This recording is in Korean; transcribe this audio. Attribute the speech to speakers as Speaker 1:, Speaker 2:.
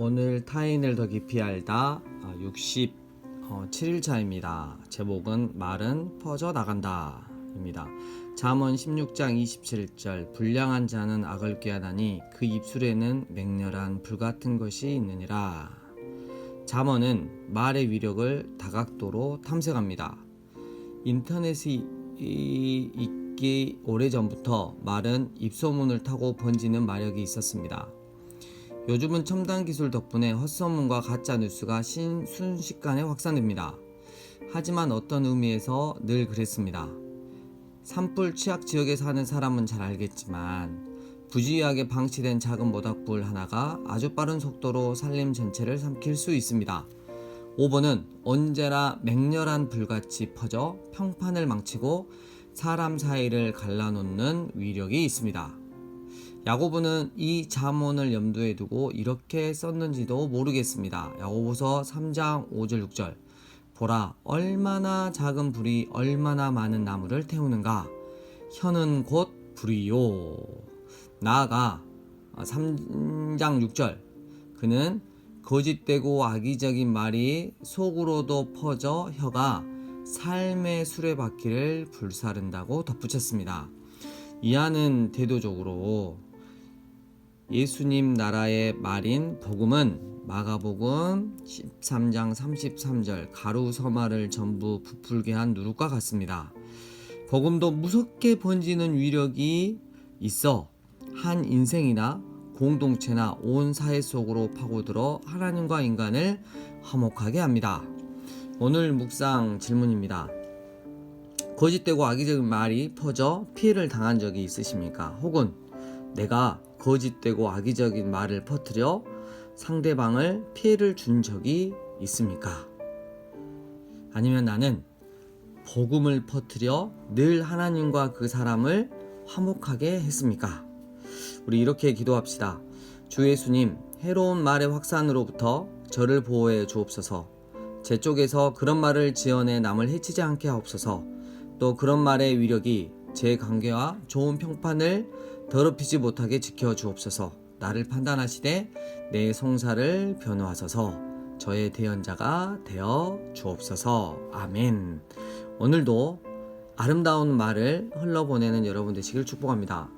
Speaker 1: 오늘 타인을 더 깊이 알다 67일차입니다. 제목은 말은 퍼져 나간다 입니다. 잠언 16장 27절 불량한 자는 악을 꾀하다니 그 입술에는 맹렬한 불 같은 것이 있느니라. 잠언은 말의 위력을 다각도로 탐색합니다. 인터넷이 이- 있기 오래전부터 말은 입소문을 타고 번지는 마력이 있었습니다. 요즘은 첨단 기술 덕분에 헛소문과 가짜 뉴스가 신, 순식간에 확산됩니다. 하지만 어떤 의미에서 늘 그랬습니다. 산불 취약 지역에 사는 사람은 잘 알겠지만 부주의하게 방치된 작은 모닥불 하나가 아주 빠른 속도로 산림 전체를 삼킬 수 있습니다. 5번은 언제나 맹렬한 불같이 퍼져 평판을 망치고 사람 사이를 갈라놓는 위력이 있습니다. 야고보는 이 잠언을 염두에 두고 이렇게 썼는지도 모르겠습니다. 야고보서 3장 5절 6절 보라 얼마나 작은 불이 얼마나 많은 나무를 태우는가 혀는 곧 불이요 나아가 3장 6절 그는 거짓되고 악의적인 말이 속으로도 퍼져 혀가 삶의 수레바퀴를 불사른다고 덧붙였습니다. 이하는 대도적으로 예수님 나라의 말인 복음은 마가복음 13장 33절 가루 서마를 전부 부풀게 한 누룩과 같습니다. 복음도 무섭게 번지는 위력이 있어 한 인생이나 공동체나 온 사회 속으로 파고들어 하나님과 인간을 화목하게 합니다. 오늘 묵상 질문입니다. 거짓되고 악의적인 말이 퍼져 피해를 당한 적이 있으십니까? 혹은 내가 거짓되고 악의적인 말을 퍼뜨려 상대방을 피해를 준 적이 있습니까? 아니면 나는 복음을 퍼뜨려 늘 하나님과 그 사람을 화목하게 했습니까? 우리 이렇게 기도합시다. 주 예수님, 해로운 말의 확산으로부터 저를 보호해 주옵소서. 제 쪽에서 그런 말을 지어내 남을 해치지 않게 하옵소서. 또 그런 말의 위력이 제 관계와 좋은 평판을 더럽히지 못하게 지켜 주옵소서. 나를 판단하시되 내 송사를 변호하소서. 저의 대연자가 되어 주옵소서. 아멘. 오늘도 아름다운 말을 흘러보내는 여러분 되시길 축복합니다.